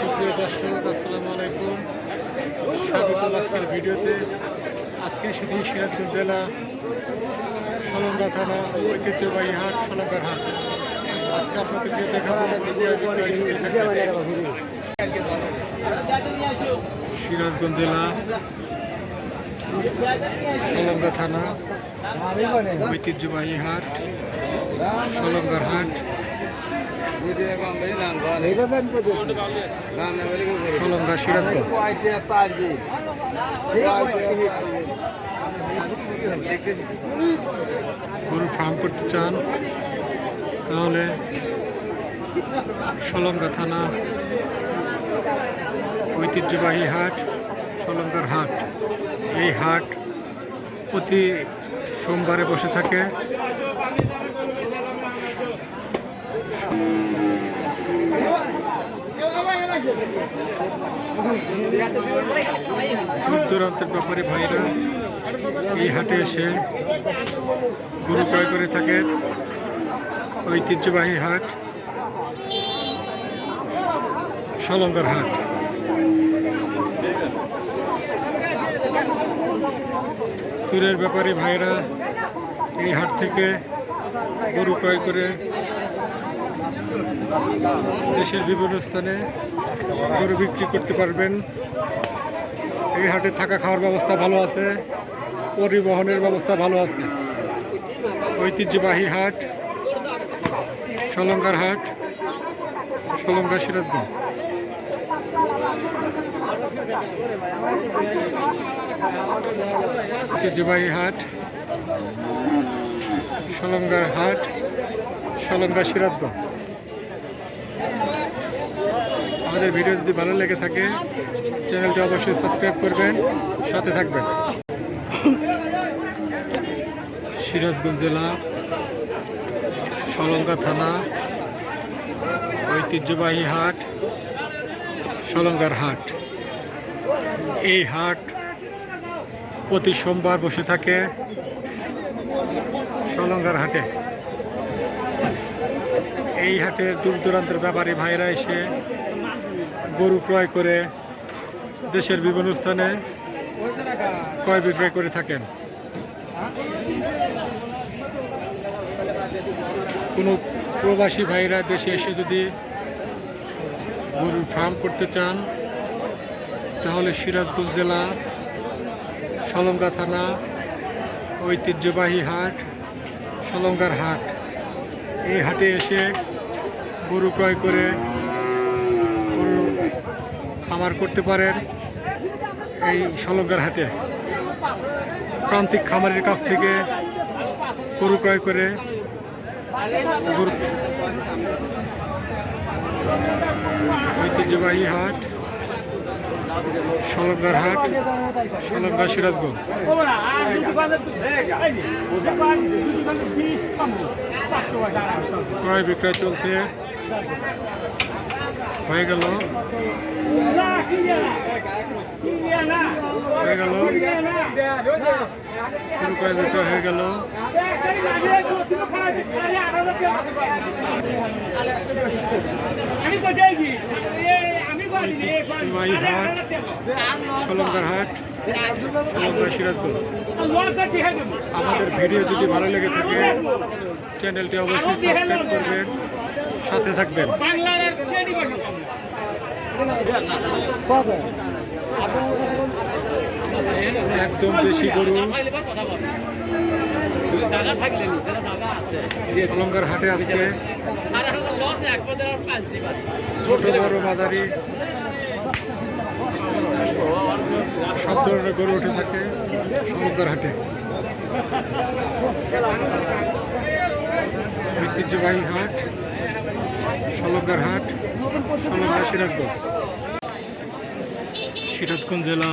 সুপ্রিয় দর্শক, আসসালামু আলাইকুম। স্বাগত আজকের ভিডিওতে। আজকে সেটি সিরাজগঞ্জ জেলা থানা ঐতিহ্যবাহী হাট, সলঙ্গার হাট। আজকে আপনাদেরকে দেখাবো সিরাজগঞ্জ জেলা সলঙ্গা থানা ঐতিহ্যবাহী হাট, সলঙ্গার হাট। গরু ফার্ম করতে চান, তাহলে সলঙ্গা থানা ঐতিহ্যবাহী হাট সলঙ্গার হাট। এই হাট প্রতি সোমবারে বসে থাকে। দূর দূরান্তের ব্যাপারে ভাইরা এই হাটে এসে গরু ক্রয় করে থাকেন ঐতিহ্যবাহী হাট সলঙ্গার হাট। দূরের ব্যাপারে ভাইরা এই হাট থেকে গরু ক্রয় করে দেশের বিভিন্ন স্থানে গরু বিক্রি করতে পারবেন। এই হাটে থাকা খাওয়ার ব্যবস্থা ভালো আছে, পরিবহনের ব্যবস্থা ভালো আছে। ঐতিহ্যবাহী হাট সলঙ্গার হাট সলঙ্গা সিরাজগঞ্জ। ঐতিহ্যবাহী হাট সলঙ্গার হাট সলঙ্গা সিরাজগঞ্জ। আমাদের ভিডিও যদি ভালো লেগে থাকে, চ্যানেলটি অবশ্যই সাবস্ক্রাইব করবেন, সাথে থাকবেন। সিরাজগঞ্জ জেলা সলঙ্গা থানা, ঐতিহ্যবাহী হাট সলঙ্গার হাট। এই হাট প্রতি সোমবার বসে থাকে সলঙ্গার হাটে। এই হাটের দূর দূরান্তের ব্যাপারী ভাইরা এসে গরু ক্রয় করে দেশের বিভিন্ন স্থানে ক্রয় বিক্রয় করে থাকেন। কোনো প্রবাসী ভাইরা দেশে এসে যদি গরুর ফার্ম করতে চান, তাহলে সিরাজগঞ্জ জেলা, সলঙ্গা থানা, ঐতিহ্যবাহী হাট, সলঙ্গার হাট। এই হাটে এসে গরু ক্রয় করে খামার করতে পারেন এই সলঙ্গার হাটে। প্রান্তিক খামারের কাছ থেকে গরু ক্রয় করে ঐতিহ্যবাহী হাট সলঙ্গার হাট সলঙ্গা সিরাজগঞ্জ। ক্রয় বিক্রয় চলছে। হয়ে গেল। হয়ে গেল। ক্রয় বিক্রয় হয়ে গেল। হাট আমাদের ভিডিও যদি ভালো লেগে থাকে চ্যানেলটি অবশ্যই সাবস্ক্রাইব করবেন। সাথে থাকবেন। একদম দেশি গরু। সলঙ্গার হাটে আজকে ছোট বড় মাদারি। সব ধরনের গরু উঠে থাকে সলঙ্গার হাটে। ঐতিহ্যবাহী হাট। সলঙ্গার হাট সলঙ্গা সিরাজগঞ্জ। সিরাজগঞ্জ জেলা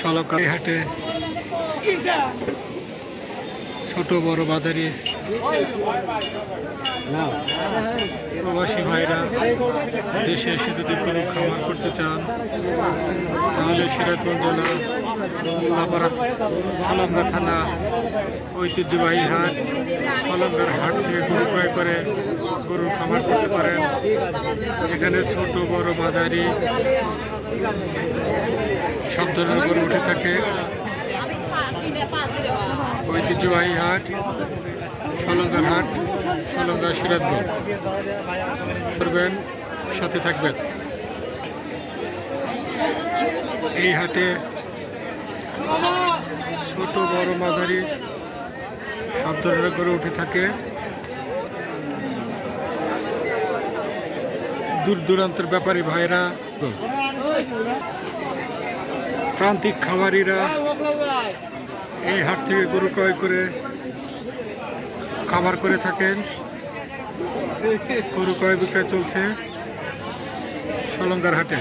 সলকার হাটে ছোট বড় বাজারে। প্রবাসী ভাইরা, দেশে এসে যদি কোনো খামার করতে চান, তাহলে সিরাজগঞ্জ জেলা মোল্লাপাড়া সলঙ্গা থানা, ঐতিহ্যবাহী হাট, সলঙ্গার হাট থেকে গরু ক্রয় করে গরুর খামার করতে পারেন। এখানে ছোট, বড় মাঝারি সব ধরনের গরু উঠে থাকে। ঐতিহ্যবাহী হাট সলঙ্গার হাট সলঙ্গা সিরাজগঞ্জ। করবেন, সাথে থাকবেন। এই হাটে ছোট, বড় মাঝারি সব ধরনের গরু উঠে থাকে। দূর দূরান্তের ব্যাপারী ভাইরা, প্রান্তিক খামারিরা এই হাট থেকে গরু ক্রয় করে খাবার করে থাকেন। গরু ক্রয় বিক্রয় চলছে সলঙ্গার হাটে।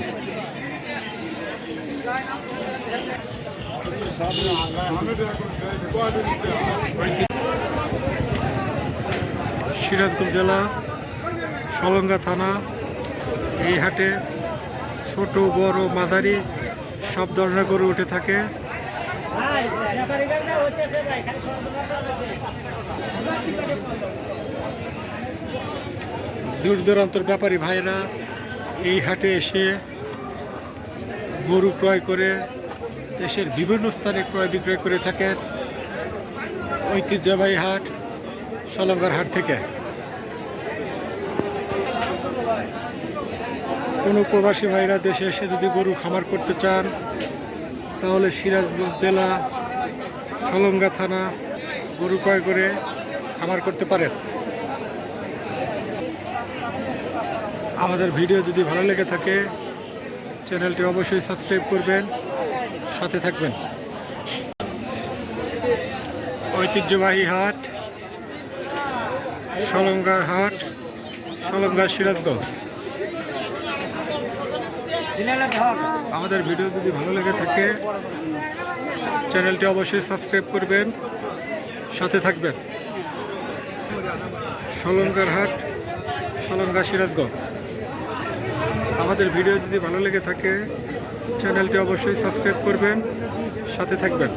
সিরাজগঞ্জ জেলা, সলঙ্গা থানা, এই হাটে ছোট, বড়, মাঝারি সব ধরনের গরু উঠে থাকে। দূর দূরান্তর ব্যাপারী ভাইরা, এই হাটে এসে গরু ক্রয় করে, দেশের বিভিন্ন স্থানে ক্রয় বিক্রয় করে থাকেন। ঐতিহ্যবাহী হাট সলঙ্গার হাট থেকে। কোনো প্রবাসী ভাইরা দেশে এসে যদি গরু খামার করতে চান তাহলে সিরাজগঞ্জ জেলা, সলঙ্গা থানা, গরু ক্রয় করে খামার করতে পারেন। আমাদের ভিডিও যদি ভালো লেগে থাকে, চ্যানেলটি অবশ্যই সাবস্ক্রাইব করবেন, সাথে থাকবেন। ঐতিহ্যবাহী হাট, সলঙ্গার হাট সলঙ্গার সিরাজগঞ্জ। আমাদের ভিডিও যদি ভালো লেগে থাকে, চ্যানেলটি অবশ্যই সাবস্ক্রাইব করবেন, সাথে থাকবেন। সলঙ্গার হাট সলঙ্গা সিরাজগঞ্জ। আমাদের ভিডিও যদি ভালো লেগে থাকে, চ্যানেলটি অবশ্যই সাবস্ক্রাইব করবেন, সাথে থাকবেন।